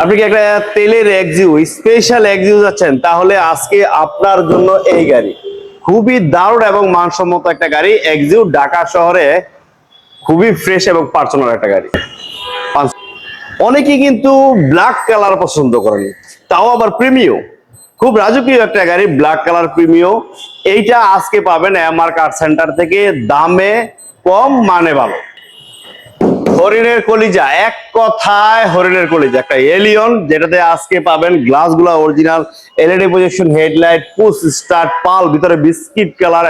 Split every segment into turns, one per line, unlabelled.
আপনি কি একটা তেলের এক্সিউ স্পেশাল এক্সিউ যাচ্ছেন? তাহলে আজকে আপনার জন্য এই গাড়ি। খুবই দারুণ এবং মানসম্মত একটা গাড়ি। এক্সিউ ঢাকা শহরে খুবই ফ্রেশ এবং পার্সোনাল একটা গাড়ি। অনেকেই কিন্তু ব্ল্যাক কালার পছন্দ করেন তাও আবার প্রিমিও খুব রাজকীয় একটা গাড়ি ব্ল্যাক কালার প্রিমিও এইটা আজকে পাবেন এমআর কার সেন্টার থেকে। দামে কম মানে ভালো। হরিণের কলিজা, এক কথায় হরিণের কলিজা। একটা এলিয়ন যেটাতে আজকে পাবেন গ্লাসগুলা original LED projection headlight push start pearl ভিতরে বিস্কিট কালার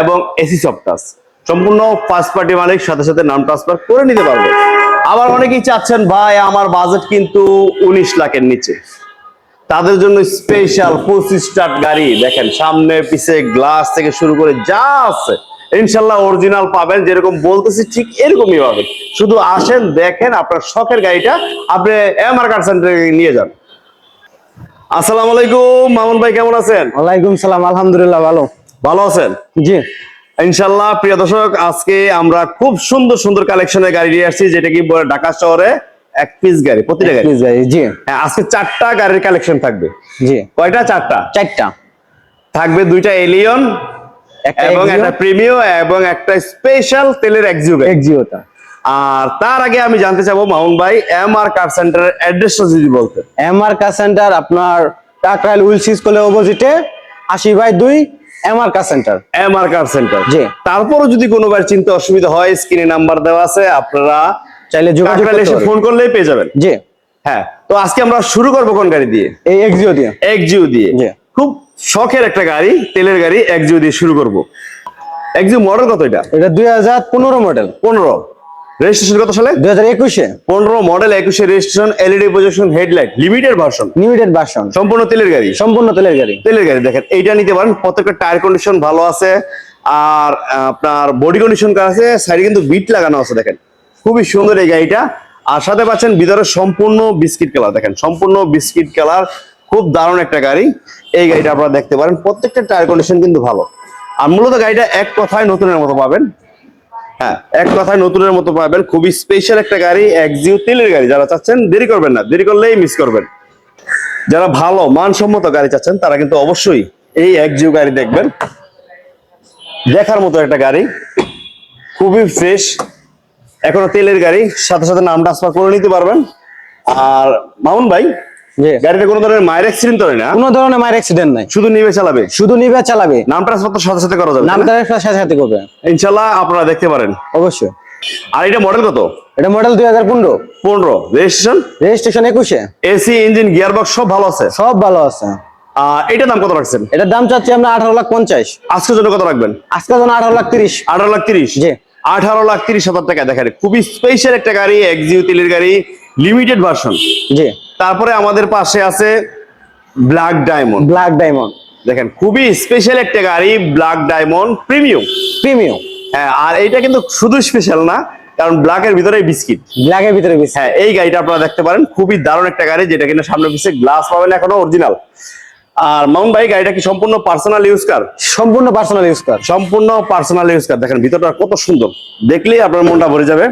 এবং এসি সফটাস সম্পূর্ণ ফার্স্ট পার্টি মালিক, সাথে সাথে নাম ট্রান্সফার করে নিতে পারবে। আবার অনেকেই চাচ্ছেন, ভাই, আমার বাজেট কিন্তু উনিশ লাখের নিচে। তাদের জন্য স্পেশাল পুশ স্টার্ট গাড়ি। দেখেন, সামনে পিছে গ্লাস থেকে শুরু করে যা আছে। ইনশাল্লাহ অরিজিনাল পাবেন যেরকম বলতেছি ঠিক এরকমই পাবেন শুধু আসেন দেখেন আপনার শখের গাড়িটা আপনি এমআর কার সেন্টারে নিয়ে যান। আসসালামু আলাইকুম মামুন ভাই কেমন আছেন?
ওয়ালাইকুম সালাম আলহামদুলিল্লাহ ভালো।
ভালো আছেন?
জি।
ইনশাল্লাহ প্রিয় দর্শক আজকে আমরা খুব সুন্দর সুন্দর কালেকশনের গাড়ি নিয়ে আসছি যেটা কি বলে ঢাকা শহরে এক পিস গাড়ি প্রতিটা গাড়ি।
জি।
হ্যাঁ আজকে চারটা গাড়ির কালেকশন থাকবে।
জি।
কয়টা? চারটা?
চারটা।
থাকবে দুইটা এলিয়ন এবং একটা প্রিমিও এবং একটা স্পেশাল তেলের
এক্সিওটা
আর তার আগে আমি জানতে চাবো মামুন ভাই এম আর কার সেন্টারের অ্যাড্রেসটা যদি বলতেন।
এমআর কা সেন্টার আপনার উইলস স্কুলের অপোজিটে আশি বাই দুই MR car centre
M R car centre
ji.
তারপরও যদি কোনোবার চিন্তা অসুবিধা হয় স্ক্রিনে নাম্বার দেওয়া আছে আপনারা
চাইলে যোগাযোগ
কাকরাইলে
করতে
এসে ফোন করলেই পেয়ে যাবেন।
জি।
হ্যাঁ তো আজকে আমরা শুরু করব কোন গাড়ি দিয়ে?
এই এক্সিও দিয়ে।
এক্সিউ দিয়ে।
জি।
খুব শখের একটা গাড়ি তেলের গাড়ি এক্সিউ দিয়ে শুরু করব। এক্সিউ মডেল কত এটা?
এটা দুই হাজার পনেরো মডেল
পনেরো। রেজিস্ট্রেশন কত সালে?
দুই হাজার একুশে।
পনেরো মডেল একুশে registration LED projection headlight limited version
limited version
সম্পূর্ণ তেলের গাড়ি?
সম্পূর্ণ তেলের গাড়ি।
তেলের গাড়ি দেখেন এইটা নিতে পারেন। প্রত্যেকটা টায়ার কন্ডিশন ভালো আছে। আর আপনার বডি কন্ডিশন কার আছে সাইডে কিন্তু বিট লাগানো আছে দেখেন। খুবই সুন্দর এই গাড়িটা। আর সাথে পাচ্ছেন ভিতরে সম্পূর্ণ বিস্কিট কালার দেখেন সম্পূর্ণ বিস্কিট কালার খুব দারুণ একটা গাড়ি। এই গাড়িটা আপনারা দেখতে পারেন। প্রত্যেকটা টায়ার কন্ডিশন কিন্তু ভালো। আর মূলত গাড়িটা এক কথায় নতুনের মতো পাবেন। হ্যাঁ এক কথায় নতুনের মতো পাবেন। খুবই স্পেশাল একটা গাড়ি একজিও তেলের গাড়ি। যারা চাচ্ছেন, দেরি করবেন না। দেরি করলেই মিস করবেন। যারা ভালো, মানসম্মত গাড়ি চাচ্ছেন, তারা কিন্তু অবশ্যই এই একজিও গাড়ি দেখবেন। দেখার মতো একটা গাড়ি। খুবই ফ্রেশ এখনও তেলের গাড়ি। সাথে সাথে নাম ট্রান্সফার করে নিতে পারবেন। আর মামুন ভাই গাড়িতে কোনো ধরনের মায়ের অ্যাক্সিডেন্ট করে না?
কোনো ধরনের মায়ের অ্যাক্সিডেন্ট নাই।
শুধু নিবে চালাবে?
শুধু নিবে চালাবে।
নাম ট্রান্সফার সাথে সাথে করা যাবে
নাম
তাই
সাথে সাথে করবে।
ইনশাল্লাহ আপনারা দেখতে পারেন।
অবশ্যই।
আর এটা মডেল কত?
এটা মডেল দুই হাজার পনেরো।
পনেরো। রেজিস্ট্রেশন
রেজিস্ট্রেশন একুশে।
এসি ইঞ্জিন গিয়ার বক্স সব ভালো আছে?
সব ভালো আছে।
এটার দাম কত রাখছেন?
এটার দাম চাচ্ছি আমরা আঠারো লাখ পঞ্চাশ।
আজকের জন্য কত রাখবেন?
আজকের জন্য আঠারো লাখ তিরিশ।
আঠারো লাখ তিরিশ?
জি।
আঠারো লাখ তিরিশ হাজার টাকা। দেখেন খুবই স্পেশাল একটা গাড়ি এক্সিউ তেলের গাড়ি লিমিটেড ভার্সন
জি।
তারপরে আমাদের পাশে আছে ব্ল্যাক ডায়মন্ড
ব্ল্যাক ডায়মন্ড
দেখেন খুবই স্পেশাল একটা গাড়ি ব্ল্যাক ডায়মন্ড প্রিমিয়াম
প্রিমিয়াম
হ্যাঁ আর এইটা কিন্তু শুধু স্পেশাল না কারণ ব্ল্যাকের ভিতরে বিস্কিট
ব্ল্যাকের ভিতরে বেশি
হ্যাঁ এই গাড়িটা আপনারা দেখতে পারেন খুবই দারুণ একটা গাড়ি যেটা কিনা সামনে পিছে গ্লাস পাবেন এখনও অরিজিনাল আর মাউন্ট ভাই গাড়িটা কি সম্পূর্ণ পার্সোনাল ইউজ কার
সম্পূর্ণ পার্সোনাল ইউজ কর
সম্পূর্ণ পার্সোনাল ইউজ কার দেখেন ভিতরটা কত সুন্দর। দেখলেই আপনার মনটা ভরে যাবে।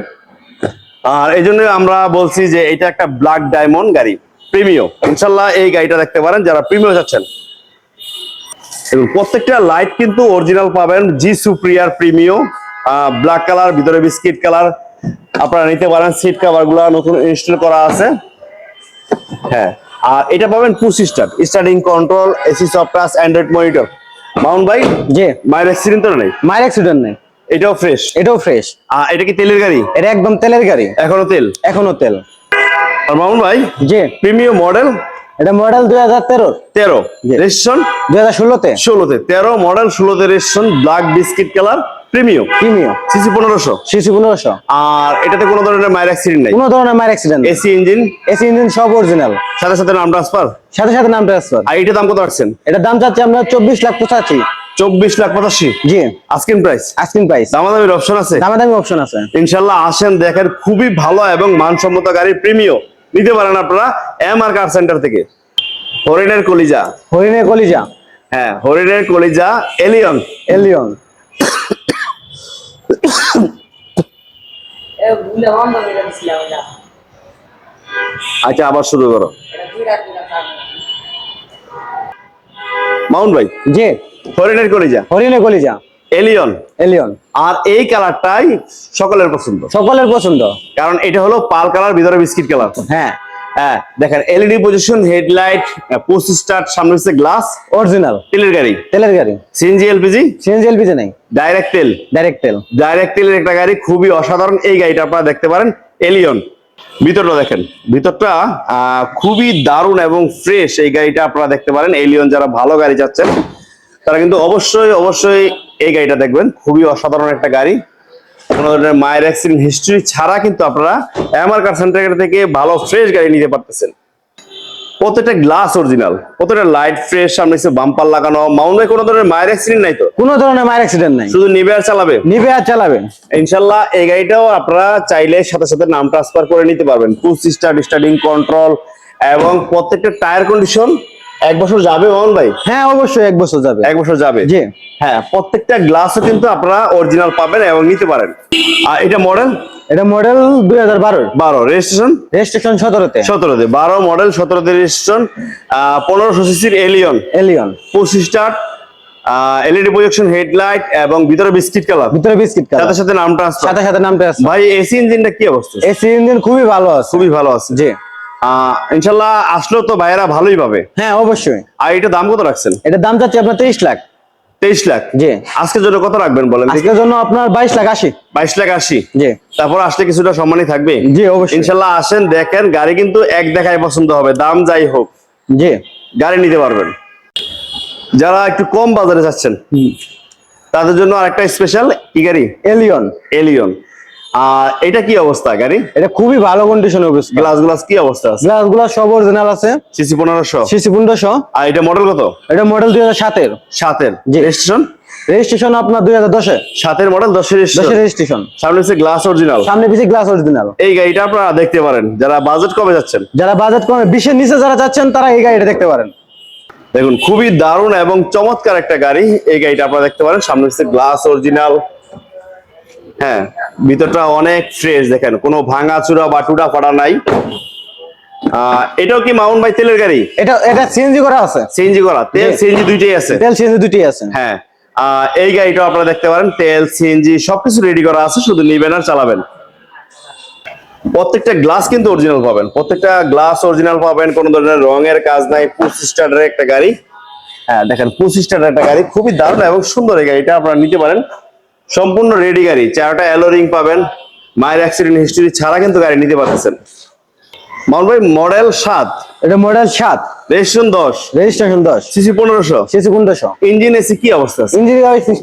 আর এই জন্য আমরা বলছি যে এটা একটা ব্ল্যাক ডায়মন্ড গাড়ি প্রিমিও ইনশাল্লাহ এই গাড়িটা দেখতে পারেন যারা প্রিমিও যাচ্ছেন এবং প্রত্যেকটা লাইট কিন্তু অরিজিনাল পাবেন ji superior Premio black colour ভিতরে বিস্কিট কালার আপনারা নিতে পারেন সিট কাভারগুলা নতুন ইনস্টল করা আছে। হ্যাঁ আর এটা পাবেন push start starting control AC soft touch Android monitor mount ভাই
জি।
মায়ের অ্যাক্সিডেন্ট তো নেই?
মায়ের অ্যাক্সিডেন্ট নেই।
এটাও ফ্রেশ
এটাও ফ্রেশ
আর এটা কি তেলের গাড়ি?
এটা একদম তেলের গাড়ি।
এখনও তেল?
এখনও তেল।
আর মামুন ভাই
জি।
Premium model?
এটা মডেল দুই হাজার তেরো।
তেরো। রেজিস্ট্রেশন
দুই হাজার ষোলোতে।
ষোলোতে। তেরো মডেল ষোলোতে registration black biscuit colour premium
premium
CC পনেরোশো।
সিসি পনেরোশো।
আর এটাতে কোনো ধরনের মায়ের অ্যাক্সিডেন্ট নাই?
কোনো ধরনের মায়ের accident
AC engine?
AC engine সব অরিজিনাল
সাথে সাথে নাম ট্রান্সফার
সাথে সাথে নাম ট্রান্সফার
আর এটার দাম কত রাখছেন
এটার দাম চাচ্ছি আমরা চব্বিশ লাখ পঁচাশি।
চব্বিশ লাখ পঁচাশি।
Ji.
Asking price
asking price
দামাদামির option আছে?
দামে দামি অপশন আছে।
ইনশাল্লাহ আসেন দেখেন খুবই ভালো এবং মানসম্মত গাড়ি প্রিমিও নিতে পারেন আপনারা এম আর কার সেন্টার থেকে। হরিণের কলিজা।
হরিণের কলিজা।
হ্যাঁ হরিণের কলিজা এলিয়ন
এলিয়ন
আচ্ছা আবার শুরু করো। মাউন্ট ভাই?
জি।
হরিণের কলিজা?
হরিণে কলিজা।
এলিয়ন?
এলিয়ন।
আর এই কালারটাই সকলের পছন্দ?
সকলের পছন্দ।
কারণ এটা হলো পাল কালার ভিতরে বিস্কিট কালার।
হ্যাঁ।
হ্যাঁ দেখেন LED position headlight push start সামনে হচ্ছে গ্লাস
অরিজিনাল
তেলের গাড়ি।
তেলের গাড়ি।
সিএনজি এলপিজি
সিএনজি এলপিজি নেই।
ডাইরেক্ট তেল।
ডাইরেক্ট তেল।
ডাইরেক্ট তেলের একটা গাড়ি খুবই অসাধারণ এই গাড়িটা আপনারা দেখতে পারেন এলিয়ন ভিতরটা দেখেন। ভিতরটা খুবই দারুণ এবং ফ্রেশ এই গাড়িটা আপনারা দেখতে পারেন। এলিয়ন যারা ভালো গাড়ি যাচ্ছেন তারা কিন্তু অবশ্যই অবশ্যই এই গাড়িটা দেখবেন। খুবই অসাধারণ একটা গাড়ি। কোনো ধরনের মায়ের অ্যাক্সিডেন্ট হিস্ট্রি ছাড়া কিন্তু আপনারা এমআর কার সেন্টার থেকে ভালো ফ্রেশ গাড়ি নিতে পারতেছেন। প্রত্যেকটা গ্লাস অরিজিনাল প্রত্যেকটা লাইট ফ্রেশ সামনে বাম্পার লাগানো মাউন্ট কোনো ধরনের মায়ের অ্যাক্সিডেন্ট নাই তো?
কোনো ধরনের মায়ের অ্যাক্সিডেন্ট নাই।
শুধু নিবে আর চালাবে?
নিবে আর চালাবেন
ইনশাল্লাহ এই গাড়িটাও আপনারা চাইলে সাথে সাথে নাম ট্রান্সফার করে নিতে পারবেন। পুশ স্টার্ট স্টার্টিং কন্ট্রোল এবং প্রত্যেকটা টায়ার কন্ডিশন এক বছর যাবে মোহন ভাই?
হ্যাঁ অবশ্যই এক বছর যাবে।
এক বছর যাবে?
জি।
হ্যাঁ প্রত্যেকটা গ্লাসও কিন্তু আপনারা অরিজিনাল পাবেন এবং নিতে পারেন। আর এটা মডেল
এটা মডেল দুই হাজার বারো
বারো রেজিস্ট্রেশন
রেজিস্ট্রেশন সতেরোতে।
সতেরোতে বারো মডেল সতেরোতে রেজিস্ট্রেশন পনেরোশো সিসির Allion
Allion
start LED projection headlight এবং ভিতরে বিস্কিট কালার
ভিতরে বিস্কিট
সাথে
কালার
সাথে নাম ট্রান্সফার
সাথে সাথে নামটা আছে
ভাই এসি ইঞ্জিনটা কি অবস্থা?
এসি ইঞ্জিন খুবই ভালো আছে।
খুবই ভালো আছে।
জি।
ইনশাল্লাহ আসলো তো ভাইয়েরা ভালোই পাবে।
হ্যাঁ অবশ্যই।
আর এটা দাম কত রাখছেন?
এটার দাম চাচ্ছি আপনার তেইশ লাখ।
তেইশ লাখ।
জি।
আজকের জন্য কত রাখবেন বলেন
আজকের জন্য আপনার বাইশ লাখ আশি।
বাইশ লাখ আশি।
জি।
তারপর আসলে কিছুটা সম্মানই থাকবে?
জি অবশ্যই।
ইনশাল্লাহ আসেন দেখেন গাড়ি কিন্তু এক দেখায় পছন্দ হবে দাম যাই হোক।
জি।
গাড়ি নিতে পারবেন। যারা একটু কম বাজারে যাচ্ছেন তাদের জন্য আরেকটা স্পেশাল ই গাড়ি
এলিয়ন
এলিয়ন আর এটা কি অবস্থা গাড়ি?
এটা খুবই ভালো কন্ডিশনে অবস্থা।
গ্লাস গ্লাস কি অবস্থা আছে?
গ্লাসগুলা সব অরিজিনাল আছে।
সিসি পনেরোশো।
সিসি পনেরোশো।
আর এটা মডেল কত?
এটা মডেল দুই হাজার সাতের।
সাতের।
জি।
রেজিস্ট্রেশন
রেজিস্ট্রেশন আপনার দুই হাজার দশে।
সাতের মডেল দশের
দশের
রেজিস্ট্রেশন সামনে হচ্ছে গ্লাস অরিজিনাল
সামনে পিছিয়ে গ্লাস অরিজিনাল
এই গাড়িটা আপনারা দেখতে পারেন। যারা বাজেট কমে যাচ্ছেন।
যারা বাজেট কমে বিশের নিচে যারা যাচ্ছেন তারা এই গাড়িটা দেখতে পারেন।
দেখুন খুবই দারুণ এবং চমৎকার একটা গাড়ি। এই গাড়িটা আপনারা দেখতে পারেন। সামনে হচ্ছে গ্লাস অরিজিনাল হ্যাঁ ভিতরটা অনেক ফ্রেশ দেখেন কোনো ভাঙা চূড়া বা টুটা ফাটা নাই এটাও কি মাউন্ট বাই তেলের গাড়ি?
এটা এটা সিএনজি করা আছে।
সিএনজি করা তেল সিএনজি দুইটাই আছে।
তেল সিএনজি দুটি আছে।
হ্যাঁ এই গাড়িটাও আপনারা দেখতে পারেন তেল সিএনজি সবকিছু রেডি করা আছে শুধু নিবেন আর চালাবেন। প্রত্যেকটা গ্লাস কিন্তু অরিজিনাল পাবেন। প্রত্যেকটা গ্লাস অরিজিনাল পাবেন কোনো ধরনের রঙের কাজ নাই পুশ স্টার্টের একটা গাড়ি। হ্যাঁ দেখেন পুশ স্টার্টের একটা গাড়ি খুবই দারুণ এবং সুন্দর এই গাড়িটা আপনারা নিতে পারেন। সম্পূর্ণ রেডি গাড়ি। চারটা অ্যালোরিং পাবেন। মায়ের অ্যাক্সিডেন্ট হিস্টরি ছাড়া কিন্তু গাড়ি নিতে পারতেছেন। মাউন্ট ভাই মডেল সাত।
এটা মডেল সাত।
রেজিস্ট্রেশন দশ।
রেজিস্ট্রেশন দশ।
সিসি পনেরোশো।
সিসি পনেরোশো।
ইঞ্জিন এসি কি অবস্থা আছে?
ইঞ্জিন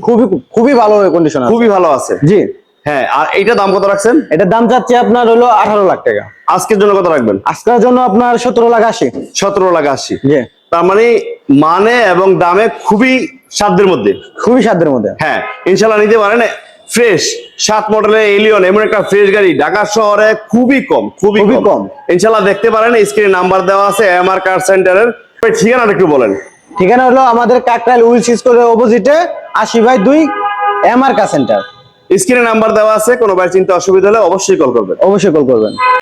খুবই খুবই ভালো কন্ডিশন
খুবই ভালো আছে।
জি।
হ্যাঁ আর এইটা দাম কত রাখছেন?
এটার দাম চাচ্ছি আপনার হলো আঠারো লাখ টাকা।
আজকের জন্য কত রাখবেন?
আজকের জন্য আপনার সতেরো লাখ আশি।
সতেরো লাখ আশি। তার মানে মানে এবং দামে খুবই সাধ্যের মধ্যে।
খুবই সাধ্যের মধ্যে।
হ্যাঁ ইনশাল্লাহ নিতে পারেন। ফ্রেশ সাত মডেলের এলিয়ন এমন একটা ফ্রেশ গাড়ি ঢাকা শহরে খুবই কম খুবই
খুবই কম।
ইনশাল্লাহ দেখতে পারেন স্ক্রিনে নাম্বার দেওয়া আছে এমআর কার সেন্টারের ঠিকানাটা একটু বলেন।
ঠিকানা হলো আমাদের কাকরাইল উইল স্কুলের অপোজিটে আশি বাই দুই এম আর কা সেন্টার
স্ক্রিনে নাম্বার দেওয়া আছে কোনো ভাই চিন্তা অসুবিধা হলে অবশ্যই কল করবেন।
অবশ্যই কল করবেন।